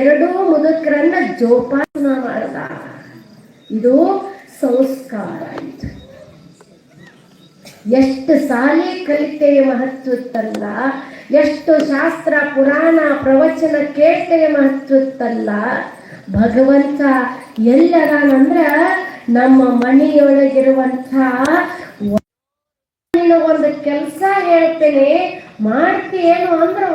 ಎರಡೂ ಮುದುಕರನ್ನ ಜೋಪಾನ ಮಾಡದ ಇದು ಸಂಸ್ಕಾರ ಇದು. ಎಷ್ಟು ಸಾಲಿ ಕಲಿತೇವೆ ಮಹತ್ವತ್ತಲ್ಲ, ಎಷ್ಟು ಶಾಸ್ತ್ರ, ಪುರಾಣ, ಪ್ರವಚನ ಕೇಳ್ತೇವೆ ಮಹತ್ವತ್ತಲ್ಲ, ಭಗವಂತ ಎಲ್ಲದಾನಂದ್ರ ನಮ್ಮ ಮನೆಯೊಳಗಿರುವಂಥ ಒಂದು ಕೆಲಸ ಹೇಳ್ತೇನೆ, ಮಾಡ್ತೀಯೇನು ಅಂದ್ರು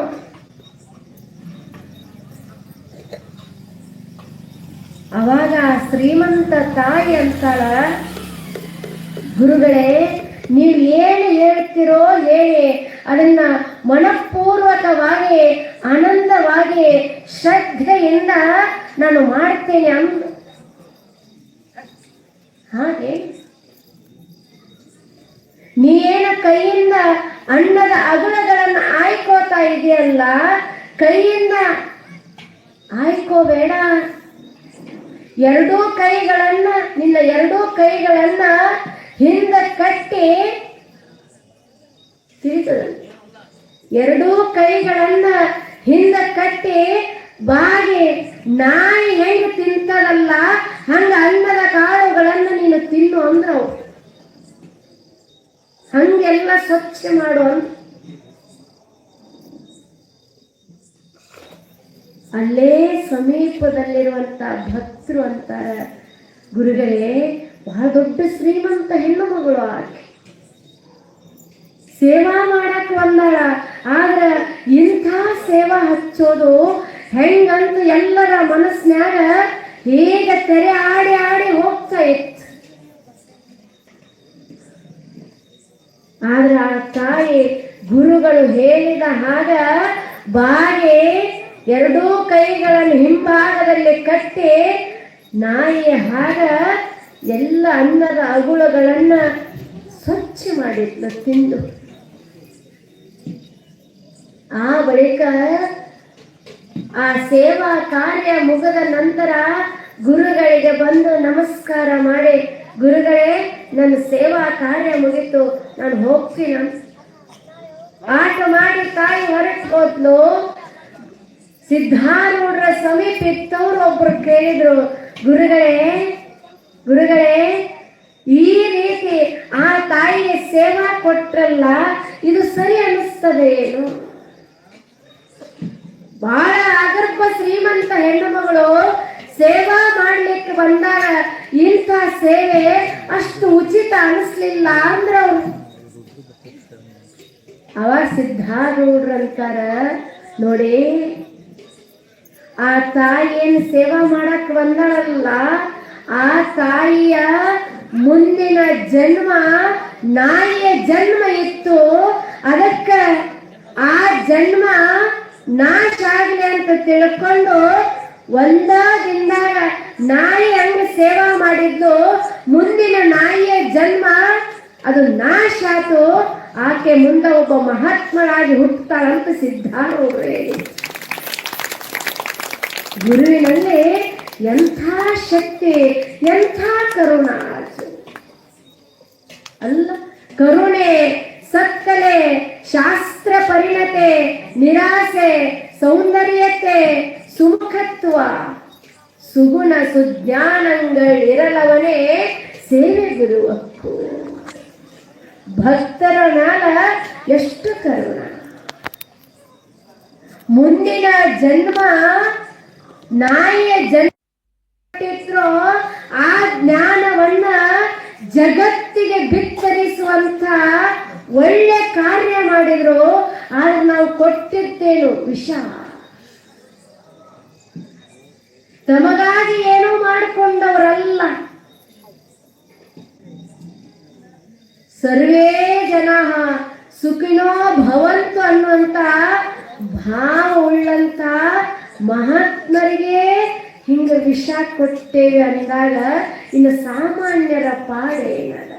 ಅವಾಗ ಶ್ರೀಮಂತ ತಾಯಿ ಅಂತಾಳ, ಗುರುಗಳೇ, ನೀವು ಏನು ಹೇಳ್ತಿರೋ ಹೇಳಿ. ಅದನ್ನ ಮನಪೂರ್ವಕವಾಗಿ ಆನಂದವಾಗಿ ಶ್ರದ್ಧೆಯಿಂದ ನಾನು ಮಾಡ್ತೇನೆ ಅಂದ ಹಾಗೆ ನೀನು ಕೈಯಿಂದ ಅನ್ನದ ಅಗುಣಗಳನ್ನು ಆಯ್ಕೋತಾ ಇದೆಯಲ್ಲ, ಕೈಯಿಂದ ಆಯ್ಕೋಬೇಡ. ಎರಡೂ ಕೈಗಳನ್ನ, ನಿನ್ನ ಎರಡೂ ಕೈಗಳನ್ನ ಹಿಂದ ಕಟ್ಟಿ ಎರಡೂ ಕೈಗಳನ್ನ ಹಿಂದ ಕಟ್ಟಿ ಬಾಗಿ, ನಾಯಿ ಹೆಂಗ್ ತಿಂತದಲ್ಲ ಹಂಗ ಅನ್ನದ ಕಾಳುಗಳನ್ನ ನೀನು ತಿನ್ನು ಅಂದ್ರವು. ಹಂಗೆಲ್ಲ ಸ್ವಚ್ಛ ಮಾಡು ಅಲ್ಲೇ ಸಮೀಪದಲ್ಲಿರುವಂತ ಭಕ್ತರು ಅಂತಾರೆ. ಗುರುಗಳೇ, ಬಹಳ ದೊಡ್ಡ ಶ್ರೀಮಂತ ಹೆಣ್ಣು ಮಗಳು ಆಕೆ. ಸೇವಾ ಮಾಡಕ್ ಬಂದಾಳ, ಆದ್ರ ಇಂಥ ಸೇವಾ ಹಚ್ಚೋದು ಹೆಂಗಂತ ಎಲ್ಲರ ಮನಸ್ನ್ಯಾಗ ಹೇಗ ತೆರೆ ಆಡಿ ಆಡಿ ಹೋಗ್ತಾ ಇತ್ತು. ಆದ್ರ ಆ ತಾಯಿ ಗುರುಗಳು ಹೇಳಿದ ಹಾಗ ಬಾಗಿ ಎರಡೂ ಕೈಗಳನ್ನು ಹಿಂಭಾಗದಲ್ಲಿ ಕಟ್ಟಿ ನಾಯಿಯ ಹಾಗ ಎಲ್ಲ ಅನ್ನದ ಅಗುಳಗಳನ್ನ ಸ್ವಚ್ಛ ಮಾಡಿದ್ಲು, ತಿಂದು. ಆ ಬಳಿಕ ಆ ಸೇವಾ ಕಾರ್ಯ ಮುಗದ ನಂತರ ಗುರುಗಳಿಗೆ ಬಂದು ನಮಸ್ಕಾರ ಮಾಡಿ, ಗುರುಗಳೇ, ನನ್ನ ಸೇವಾ ಕಾರ್ಯ ಮುಗಿತು, ನಾನು ಹೋಗ್ತೀನಿ. ಆಟ ಮಾಡಿ ತಾಯಿ ಹೊರಟು ಹೋದ್ಲು ಸಿದ್ಧಾರೂಢರ ಸಮೀಪ ಇತ್ತವ್ರು ಒಬ್ರು ಕೇಳಿದ್ರು, ಗುರುಗಳೇ ಗುರುಗಳೇ, ಈ ರೀತಿ ಆ ತಾಯಿಗೆ ಸೇವಾ ಕೊಟ್ರಲ್ಲ, ಇದು ಸರಿ ಅನಿಸ್ತದೆ ಏನು? ಬಹಳ ಅಗರ್ಭ ಶ್ರೀಮಂತ ಹೆಣ್ಣು ಮಗಳು ಸೇವಾ ಮಾಡ್ಲಿಕ್ಕೆ ಬಂದಾಗ ಇಂಥ ಸೇವೆ ಅಷ್ಟು ಉಚಿತ ಅನಿಸ್ಲಿಲ್ಲ ಅಂದ್ರ ಅವ್ರು ಅವ ಸಿದ್ಧಾರೂಢರಂತಾರ, ನೋಡಿ ಆ ತಾಯಿ ಏನು ಸೇವಾ ಮಾಡಕ್ ಬಂದಳಲ್ಲ, ಆ ತಾಯಿಯ ಮುಂದಿನ ಜನ್ಮ ನಾಯಿಯ ಜನ್ಮ ಇತ್ತು. ಅದಕ್ಕ ಆ ಜನ್ಮ ನಾಶ ಆಗಲಿ ಅಂತ ತಿಳ್ಕೊಂಡು ಒಂದ ದಿನದಾಗ ನಾಯಿ ಹಂಗ ಸೇವಾ ಮಾಡಿದ್ಲು. ಮುಂದಿನ ನಾಯಿಯ ಜನ್ಮ ಅದು ನಾಶ ಆತು. ಆಕೆ ಮುಂದೆ ಒಬ್ಬ ಮಹಾತ್ಮರಾಗಿ ಹುಟ್ಟುತ್ತಾಳಂತ ಸಿದ್ಧಾರೂಢರು ಹೇಳಿ ಗುರುವಿನಲ್ಲಿ ಎಂಥ ಶಕ್ತಿ, ಎಂಥ ಕರುಣ ಅಲ್ಲ, ಕರುಣೆ ಸಕ್ಕಲೆ ಶಾಸ್ತ್ರ ಪರಿಣತೆ, ನಿರಾಸೆ, ಸೌಂದರ್ಯತೆ, ಸುಮುಖತ್ವ. ಸುಗುಣ ಸುಜ್ಞಾನಗಳಿರಲವನೇ ಸೇವೆ ಗುರುವಕ್ಕು ಭಕ್ತರ ನಾಳ ಎಷ್ಟು ಕರುಣ. ಮುಂದಿನ ಜನ್ಮ ನಾಯಿಯ ಜನ್ಮ ಆ ಜ್ಞಾನವನ್ನ ಜಗತ್ತಿಗೆ ಬಿತ್ತರಿಸುವಂತ ಒಳ್ಳೆ ಕಾರ್ಯ ಮಾಡಿದ್ರು, ಆದ್ರೆ ನಾವು ಕೊಟ್ಟಿರ್ತೇನು ವಿಷ. ತಮಗಾಗಿ ಏನೂ ಮಾಡಿಕೊಂಡವರಲ್ಲ. ಸರ್ವೇ ಜನ ಸುಖಿನೋ ಭವಂತು ಅನ್ನುವಂತ ಭಾವ ಉಳ್ಳಂತ ಮಹಾತ್ಮರಿಗೆ ಹಿಂಗ ವಿಷ ಕೊಟ್ಟೇವೆ ಅಂದಾಗ ಇನ್ನು ಸಾಮಾನ್ಯರ ಪಾಡೇನದ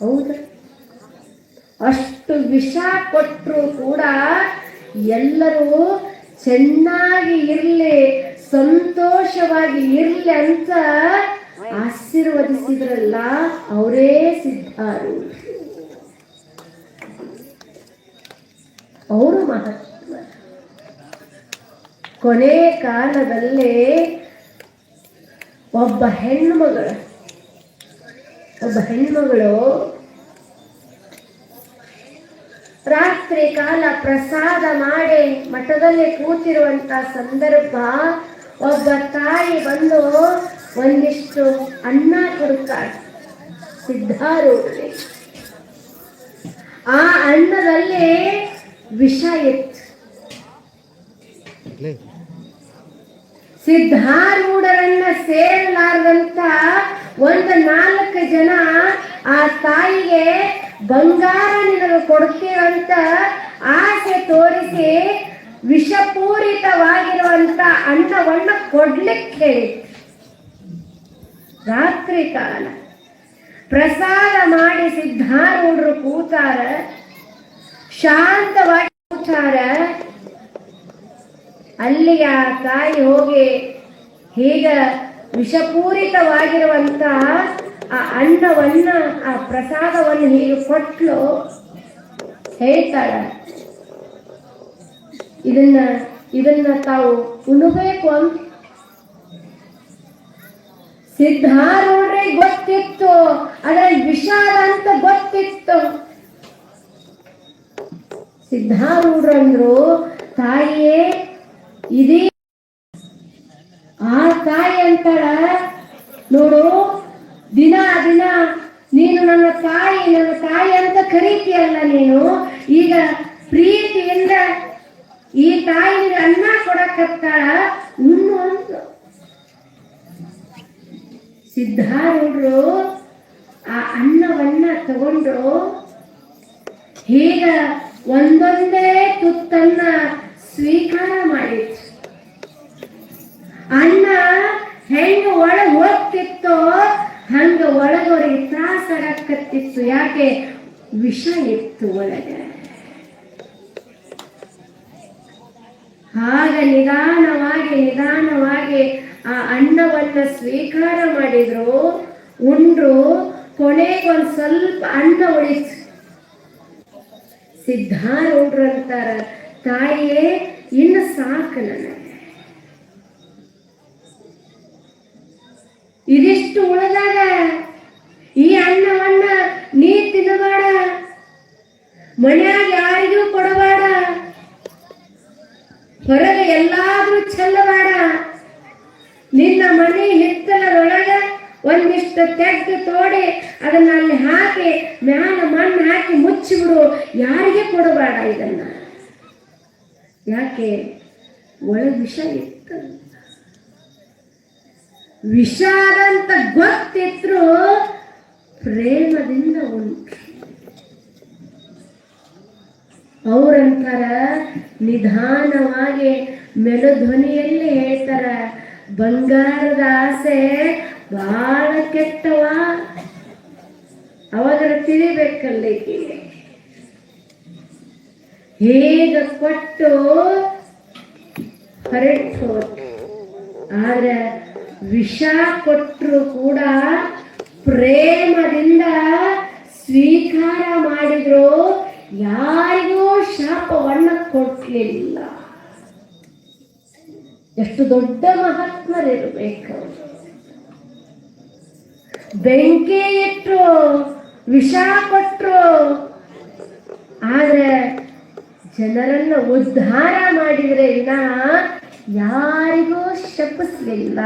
ಹೌದ. ಅಷ್ಟು ವಿಷ ಕೊಟ್ಟರು ಕೂಡ ಎಲ್ಲರೂ ಚೆನ್ನಾಗಿ ಇರ್ಲಿ, ಸಂತೋಷವಾಗಿ ಇರ್ಲಿ ಅಂತ ಆಶೀರ್ವದಿಸಿದ್ರಲ್ಲ, ಅವರೇ ಸಿದ್ಧಾರು ಅವರು ಮಹಾತ್ಮ. ಕೊನೆ ಕಾಲದಲ್ಲಿ ಒಬ್ಬ ಹೆಣ್ಮಗಳು ಒಬ್ಬ ಹೆಣ್ಮಗಳು ರಾತ್ರಿ ಕಾಲ ಪ್ರಸಾದ ಮಾಡಿ ಮಠದಲ್ಲಿ ಕೂತಿರುವಂತ ಸಂದರ್ಭ ಒಬ್ಬ ತಾಯಿ ಬಂದು ಒಂದಿಷ್ಟು ಅನ್ನ ಕೊಡುತ್ತಾಳೆ. ಸಿದ್ಧಾರೂಢಿ. ಆ ಅನ್ನದಲ್ಲಿ ವಿಷ ಇತ್ತು. ಸಿದ್ಧಾರೂಢರನ್ನ ಸೇರಲಾರದಂತ ಒಂದು ನಾಲ್ಕು ಜನ ಆ ತಾಯಿಗೆ ಬಂಗಾರ ನಿನಗೆ ಕೊಡ್ತೀವಂತ ಆಸೆ ತೋರಿಸಿ ವಿಷಪೂರಿತವಾಗಿರುವಂತ ಅನ್ನವನ್ನ ಕೊಡ್ಲಿಕ್ಕೆ ಹೇಳಿತ್ತು ರಾತ್ರಿ ಕಾಲ ಪ್ರಸಾದ ಮಾಡಿ ಸಿದ್ಧಾರೂಢರು ಕೂತಾರ, ಶಾಂತವಾಗಿ ಕೂತಾರ ಅಲ್ಲಿಗೆ ಆ ತಾಯಿ ಹೋಗಿ ಹೀಗ ವಿಷಪೂರಿತವಾಗಿರುವಂತಹ ಆ ಅನ್ನವನ್ನ, ಆ ಪ್ರಸಾದವನ್ನು ಹೀಗೆ ಕೊಟ್ಲು. ಹೇಳ್ತಾಳ. ಇದನ್ನ ಇದನ್ನ ತಾವು ಉಣಬೇಕು ಅಂತ. ಸಿದ್ಧಾರೂಢ್ರಿಗೆ ಗೊತ್ತಿತ್ತು, ಅದರ ವಿಷಾದ ಅಂತ ಗೊತ್ತಿತ್ತು. ಸಿದ್ಧಾರೂಢ್ರಂದ್ರು ತಾಯಿಯೇ ಇದೇ ಆ ತಾಯಿ ಅಂತಾಳ, ನೋಡು, ದಿನ ದಿನ ನೀನು ನನ್ನ ತಾಯಿ ನನ್ನ ತಾಯಿ ಅಂತ ಕರೀತೀಯಲ್ಲ ನೀನು. ಈಗ ಪ್ರೀತಿಯಿಂದ ಈ ತಾಯಿ ಅನ್ನ ಕೊಡಕತ್ತಾಳ ಉಣ್ಣು ಅಂತ ಸಿದ್ಧಾರೂಢರು ಆ ಅನ್ನವನ್ನ ತಗೊಂಡ್ರು. ಹೀಗ ಒಂದೊಂದೇ ತುತ್ತನ್ನ ಸ್ವೀಕಾರ ಮಾಡಿತ್ತು ಒಳಗ್ ಹಂಗ ಒಳಗವ್ರಿಗೆ ತ್ರಾಸಾಗಕತ್ತಿತ್ತು ಯಾಕೆ? ವಿಷ ಇತ್ತು ಒಳಗೆ. ಆಗ ನಿಧಾನವಾಗಿ ನಿಧಾನವಾಗಿ ಆ ಅನ್ನವನ್ನ ಸ್ವೀಕಾರ ಮಾಡಿದ್ರು. ಉಂಡ್ರು, ಕೊನೆಗೊಂದ್ ಸ್ವಲ್ಪ ಅನ್ನ ಉಳಿತು ಉಂಡ್ರು ಅಂತಾರ ತಾಯಿಯೇ ಇನ್ನು ಸಾಕು ನನಗೆ. ಇದಿಷ್ಟು ಉಳಿದಾಗ ಈ ಅನ್ನವನ್ನ ನೀ ತಿನ್ನಬೇಡ. ಮನ್ಯಾಗ ಯಾರಿಗೂ ಕೊಡಬೇಡ. ಹೊರಗೆ ಎಲ್ಲಾದ್ರೂ ಚೆಲ್ಲಬೇಡ. ನಿನ್ನ ಮನೆ ಹಿತ್ತಲದೊಳಗೆ ಒಂದಿಷ್ಟು ತೆಗೆದು ತೋಡಿ ಅದನ್ನ ಅಲ್ಲಿ ಹಾಕಿ, ಮ್ಯಾಲ ಮಣ್ಣು ಹಾಕಿ ಮುಚ್ಚಿಬಿಡು. ಯಾರಿಗೆ ಕೊಡಬೇಡ ಇದನ್ನ? ಯಾಕೆ? ಒಳ ವಿಷ ಇತ್ತು ವಿಷಾದ ಅಂತ ಗೊತ್ತಿದ್ರು ಪ್ರೇಮದಿಂದ ಉಂಟು ಅವ್ರಂತಾರ ನಿಧಾನವಾಗಿ ಮೆಲುಧ್ವನಿಯಲ್ಲಿ ಹೇಳ್ತಾರ, ಬಂಗಾರದ ಆಸೆ ಬಹಳ ಕೆಟ್ಟವ. ಅವಾಗ ತಿಳಿಬೇಕಲ್ಲಿ. ಹೇಗ ಕೊಟ್ಟು ಹೊರಟು ಆದ್ರೆ ವಿಷ ಕೊಟ್ಟರು ಕೂಡ ಪ್ರೇಮದಿಂದ ಸ್ವೀಕಾರ ಮಾಡಿದ್ರು ಯಾರಿಗೂ ಶಾಪವನ್ನು ಕೊಡ್ಲಿಲ್ಲ. ಎಷ್ಟು ದೊಡ್ಡ ಮಹಾತ್ಮರಿರ್ಬೇಕು. ಬೆಂಕಿ ಇಟ್ರು, ವಿಷ ಕೊಟ್ಟರು ಆದ್ರೆ ಜನರನ್ನು ಉದ್ಧಾರ ಮಾಡಿದ್ರೆ ವಿನಃ ಯಾರಿಗೂ ಶಪಿಸ್ಲಿಲ್ಲ,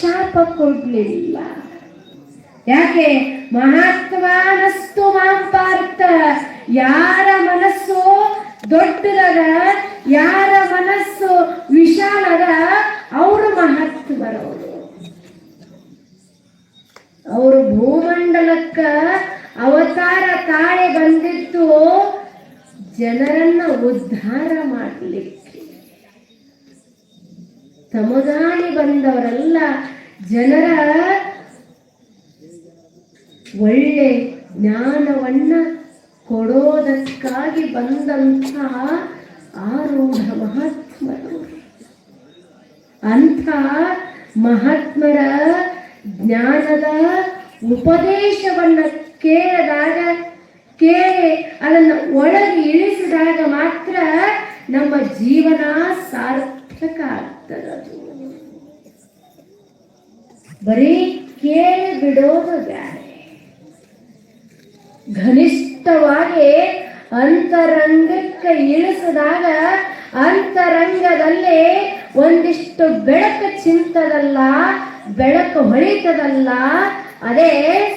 ಶಾಪ ಕೊಡ್ಲಿಲ್ಲ. ಯಾಕೆ? ಮಹಾತ್ಮಾನಸ್ತು ಮಾಂ ಪಾರ್ಥ. ಯಾರ ಮನಸ್ಸು ದೊಡ್ಡದಾಗ ಯಾರ ಮನಸ್ಸು ವಿಶಾಲದ, ಅವರು ಮಹಾತ್ಮರವರು ಅವರು ಭೂಮಂಡಲಕ್ಕ ಅವತಾರ ತಾಳೆ ಬಂದಿತ್ತು, ಜನರನ್ನ ಉದ್ಧಾರ ಮಾಡಲಿಕ್ಕೆ. ತಮಗಾನಿ ಬಂದವರೆಲ್ಲ ಜನರ ಒಳ್ಳೆ ಜ್ಞಾನವನ್ನ ಕೊಡೋದಕ್ಕಾಗಿ ಬಂದಂಥ ಆರೂಢ ಮಹಾತ್ಮರು. ಅಂಥ ಮಹಾತ್ಮರ ಜ್ಞಾನದ ಉಪದೇಶವನ್ನ ಕೇಳದಾಗ, ಕೇಳಿ ಅದನ್ನು ಒಳಗೆ ಇಳಿಸಿದಾಗ ಮಾತ್ರ ನಮ್ಮ ಜೀವನ ಸಾರ್ಥಕ ಬರೀ ಕೇಳಿ ಬಿಡೋದು ಬ್ಯಾರೆ. ಘನಿಷ್ಠವಾಗಿ ಅಂತರಂಗಕ್ಕೆ ಇಳಿಸಿದಾಗ ಅಂತರಂಗದಲ್ಲಿ ಒಂದಿಷ್ಟು ಬೆಳಕು ಚಿಂತದಲ್ಲ, ಬೆಳಕು ಹೊಳಿತದಲ್ಲ, ಅದೇ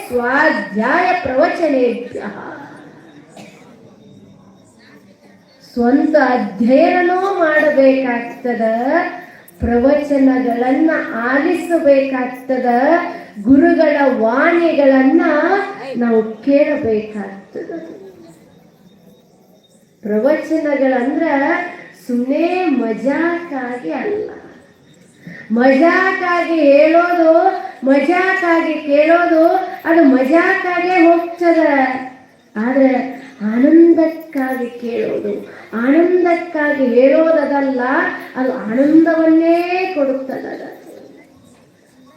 ಸ್ವಾಧ್ಯಾಯ ಪ್ರವಚನೇಭ್ಯ. ಸ್ವಂತ ಅಧ್ಯಯನನೂ ಮಾಡಬೇಕಾಗ್ತದ. ಪ್ರವಚನಗಳನ್ನ ಆಲಿಸಬೇಕಾಗ್ತದ, ಗುರುಗಳ ವಾಣಿಗಳನ್ನ ನಾವು ಕೇಳಬೇಕಾಗ್ತದ. ಪ್ರವಚನಗಳಂದ್ರ ಸುಮ್ಮನೆ ಮಜಾಕಾಗಿ ಅಲ್ಲ. ಮಜಾಕಾಗಿ ಹೇಳೋದು, ಮಜಾಕಾಗಿ ಕೇಳೋದು, ಅದು ಮಜಾಕಾಗೆ ಹೋಗ್ತದ. ಆದ್ರೆ ಆನಂದಕ್ಕಾಗಿ ಕೇಳೋದು ಆನಂದಕ್ಕಾಗಿ ಹೇಳೋದದಲ್ಲ ಅದು ಆನಂದವನ್ನೇ ಕೊಡುತ್ತದ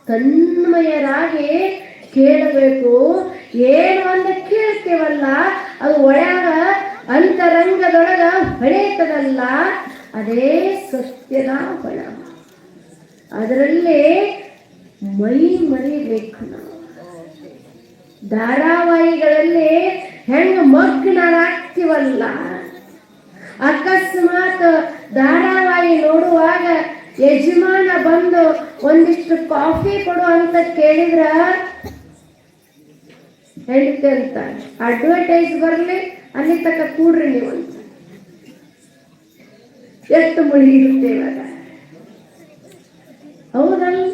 ತನ್ಮಯರಾಗಿ ಕೇಳಬೇಕು. ಏನು ಅಂತ ಕೇಳ್ತೇವಲ್ಲ, ಅದು ಒಳಗ ಅಂತರಂಗದೊಳಗ ಹೊಳೆತದಲ್ಲ, ಅದೇ ಸತ್ಯದ ಬಣ ಅದರಲ್ಲಿ ಮೈ ಮರಿಬೇಕು ನಾವು. ಧಾರಾವಾಹಿಗಳಲ್ಲಿ ಹೆಣ್ಣು ಮಗ್ನರಾಗ್ತೀವಲ್ಲ ಅಕಸ್ಮಾತ್ ಧಾರಾವಾಹಿ ನೋಡುವಾಗ ಯಜಮಾನ ಬಂದು ಒಂದಿಷ್ಟು ಕಾಫಿ ಕೊಡು ಅಂತ ಕೇಳಿದ್ರ? ಹೆಂಡತಿ ಅಂತ ಅಡ್ವರ್ಟೈಸ್ ಬರ್ಲಿ, ಅಲ್ಲಿ ತಕ್ಕ ಕೂಡ್ರಿ ನೀವು ಅಂತ. ಎಷ್ಟು ಅದ ಹೌದಲ್ಲ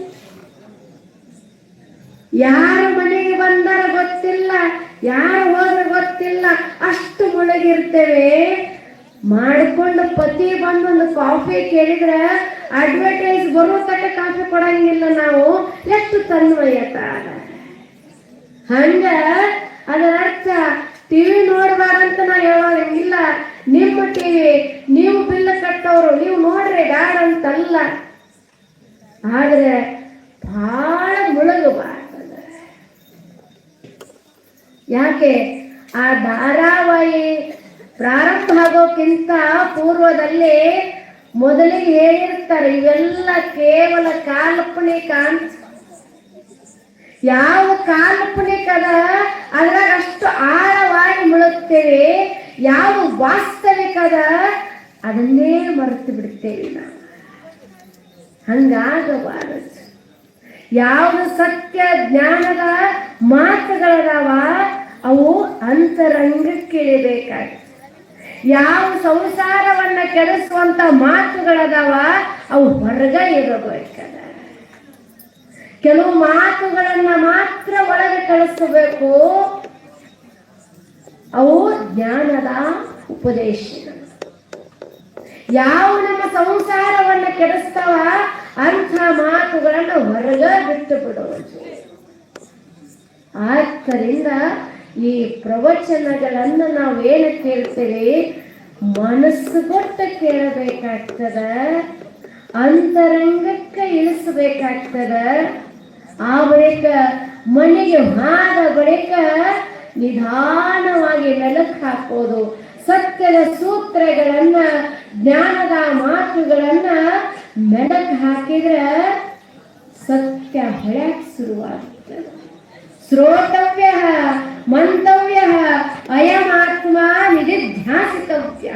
ಯಾರ ಮನೆಗೆ ಬಂದಾರ ಗೊತ್ತಿಲ್ಲ ಯಾರು ಹೋದ್ರ ಗೊತ್ತಿಲ್ಲ ಮುಳುಗಿರ್ತೇವೆ ಮಾಡ್ಕೊಂಡು ಪತಿ ಬಂದು ಒಂದು ಕಾಫಿ ಕೇಳಿದ್ರೆ ಅಡ್ವರ್ಟೈಸ್ ಬರೋ ತಕ್ಕ ಕಾಫಿ ಕೊಡಂಗಿಲ್ಲ ನಾವು. ಎಷ್ಟು ತನ್ವಯತ ಹಂಗ ಅದರ ಅರ್ಥ ಟಿವಿ ನೋಡ್ಬಾರಂತ ನಾ ಇಲ್ಲ. ನಿಮ್ಮ ಟಿವಿ, ನೀವು ಬಿಲ್ ಕಟ್ಟೋರು, ನೀವು ನೋಡ್ರಿ ಗಾಡ್ ಅಂತಲ್ಲ. ಆದ್ರೆ ಬಹಳ ಮುಳುಗಬಾರ್ದದ ಯಾಕೆ? ಆ ಧಾರಾವಾಹಿ ಪ್ರಾರಂಭ ಆಗೋಕ್ಕಿಂತ ಪೂರ್ವದಲ್ಲಿ ಮೊದಲಿಗೆ ಹೇಳಿರ್ತಾರೆ, ಇವೆಲ್ಲ ಕೇವಲ ಕಾಲ್ಪನಿಕ ಅಂತ. ಯಾವ ಕಾಲ್ಪನಿಕ ಅದ ಅದ್ರಾಗ ಅಷ್ಟು ಆಳವಾಗಿ ಮುಳುಗ್ತೇವೆ, ಯಾವ ವಾಸ್ತವಿಕದ ಅದ ಅದನ್ನೇ ಮರೆತು ಬಿಡ್ತೇವೆ ನಾವು. ಹಂಗಾಗಬಾರದು. ಯಾವ ಸತ್ಯ ಜ್ಞಾನದ ಮಾತುಗಳದಾವ, ಅವು ಅಂತರಂಗಕ್ಕೆ ಇಳಿಬೇಕಾಗ್ತದೆ ಯಾವ ಸಂಸಾರವನ್ನ ಕೆಡಿಸುವಂತ ಮಾತುಗಳದಾವ, ಅವು ಹೊರಗ ಇರಬೇಕದ ಕೆಲವು ಮಾತುಗಳನ್ನ ಮಾತ್ರ ಒಳಗೆ ಕಳಿಸಬೇಕು. ಅವು ಜ್ಞಾನದ ಉಪದೇಶ ಯಾವ ನಮ್ಮ ಸಂಸಾರವನ್ನ ಕೆಡಿಸ್ತಾವ, ಅಂಥ ಮಾತುಗಳನ್ನ ಹೊರಗ ಬಿಟ್ಟು ಬಿಡುವುದು. ಆದ್ದರಿಂದ ಈ ಪ್ರವಚನಗಳನ್ನ ನಾವೇನು ಕೇಳ್ತೇವೆ? ಮನಸ್ಸು ಕೊಟ್ಟು ಕೇಳಬೇಕಾಗ್ತದ, ಅಂತರಂಗಕ್ಕೆ ಇಳಿಸಬೇಕಾಗ್ತದ. ಆ ಬಳಿಕ ಮನೆಗೆ ಹಾದ ಬಳಿಕ ನಿಧಾನವಾಗಿ ಮೆಲುಕು ಹಾಕೋದು, ಸತ್ಯದ ಸೂತ್ರಗಳನ್ನ, ಜ್ಞಾನದ ಮಾತುಗಳನ್ನ ಮೆಲುಕು ಹಾಕಿದ್ರೆ ಸತ್ಯ ಹೊಳ್ಯಾಕ್ ಶುರುವಾಗ್ತದೆ. ಶ್ರೋತವ್ಯ ಮಂತವ್ಯ ಅಯಮಾತ್ಮ ನಿಧಿಧ್ಯಾಸಿತವ್ಯ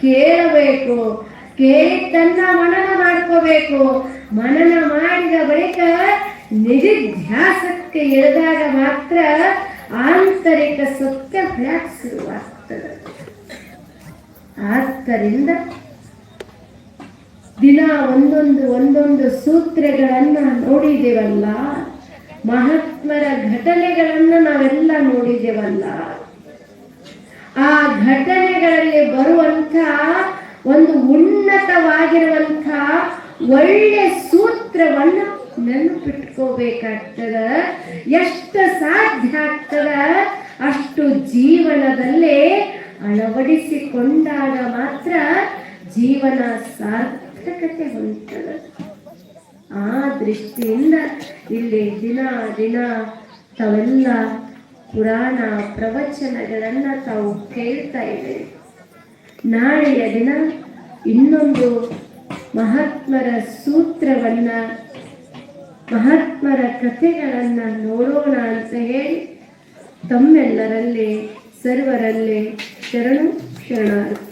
ಕೇಳಬೇಕು ತನ್ನ ಮನನ ಮಾಡ್ಕೋಬೇಕು. ಮನನ ಮಾಡಿದ ಬಳಿಕ ನಿಧಿಧ್ಯಾಸಕ್ಕೆ ಇಳಿದಾಗ ಮಾತ್ರ ಆಂತರಿಕ ಸತ್ಯ ಶುರುವಾಗ್ತದೆ. ಆದ್ದರಿಂದ ದಿನ ಒಂದೊಂದು ಒಂದೊಂದು ಸೂತ್ರಗಳನ್ನ ನೋಡಿದ್ದೇವಲ್ಲ ಮಹಾತ್ಮರ ಘಟನೆಗಳನ್ನ ನಾವೆಲ್ಲ ನೋಡಿದ್ದೇವಲ್ಲ? ಆ ಘಟನೆಗಳಲ್ಲಿ ಬರುವಂತ ಒಂದು ಉನ್ನತವಾಗಿರುವಂತ ಒಳ್ಳೆ ಸೂತ್ರವನ್ನು ನೆನಪಿಟ್ಕೋಬೇಕಾಗ್ತದ? ಎಷ್ಟು ಸಾಧ್ಯ ಆಗ್ತದ? ಅಷ್ಟು ಜೀವನದಲ್ಲಿ ಅಳವಡಿಸಿಕೊಂಡಾಗ ಮಾತ್ರ ಜೀವನ ಸಾರ್ಥಕತೆ ಹೊಂದುತ್ತದೆ ಆ ದೃಷ್ಟಿಯಿಂದ ಇಲ್ಲಿ ದಿನ ದಿನ ತಾವೆಲ್ಲ ಪುರಾಣ ಪ್ರವಚನಗಳನ್ನ ತಾವು ಕೇಳ್ತಾ ಇದೆ ನಾಳೆಯ ದಿನ ಇನ್ನೊಂದು ಮಹಾತ್ಮರ ಸೂತ್ರವನ್ನ, ಮಹಾತ್ಮರ ಕಥೆಗಳನ್ನ ನೋಡೋಣ ಅಂತ ಹೇಳಿ ತಮ್ಮೆಲ್ಲರಲ್ಲಿ, ಸರ್ವರಲ್ಲಿ ಶರಣು ಶರಣಾರ್ಥಿ.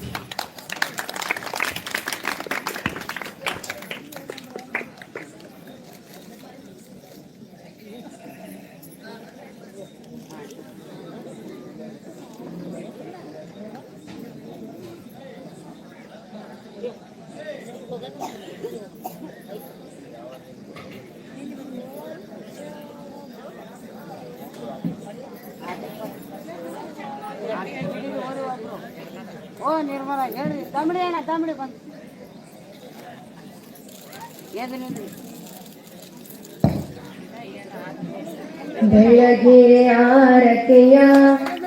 ಬೆಳಗಿರೆ ಆರತಿಯ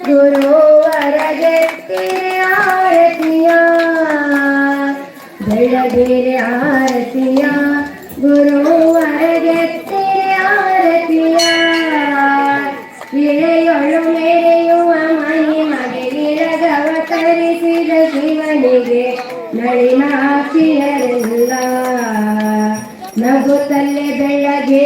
ಗುರುವರಗೆ ಆರತಿಯ. ಬೆಳಗ್ಗೆ ಆರತಿಯ ಗುರುವರಗೆ ಆರತಿಯ. ಎಳೆಯೊಳು ಮೆರೆಯುವ ಮಹಿಮಗೆ ನಿರಗವತರಿಸಿದ ಶಿವನಿಗೆ ನಳಿನಾಕ್ಷಿಯರೆಲ್ಲ ನಗುತ್ತಲ್ಲೇ ಬೆಳಗಿರೆ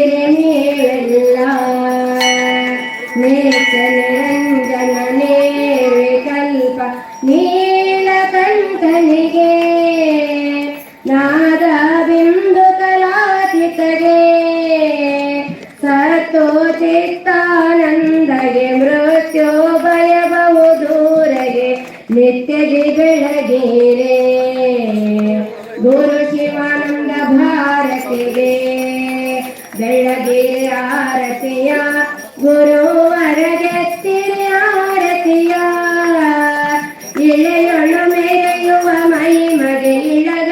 ಮಹಿಮಗೆ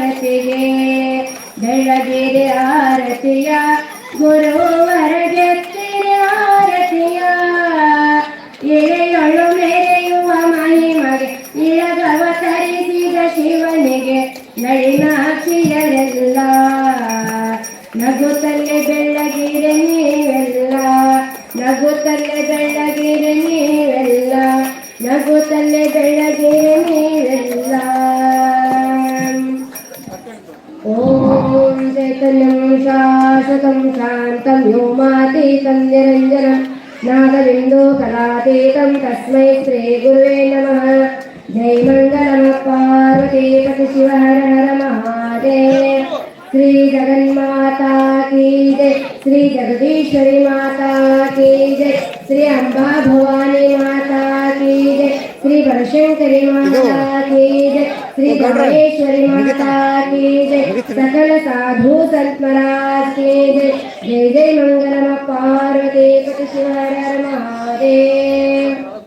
ಭಾರತಿಗೆ ಬೆಳಗಿರಿ ಆರತಿಯ ಗುರುವರಗೆತ್ತಿರೆ కళాతీతం నిరంజన నాదవిందో కళాతీతం తస్మై శ్రీ గురువే నమ. జై మంగళ పార్వతీపతి శివ హర హర మహాదేవ श्री जगन्माता की जय। श्री जगदीश्वरी माता की जय। श्री अम्बा भवानी माता की जय। श्री भरशंकरी माता की जय। श्री गणेश्वरी माता की जय। सकल साधु संत महाराज की जय। जय जय मंगलम पार्वती पति शिव हर हर महादेव।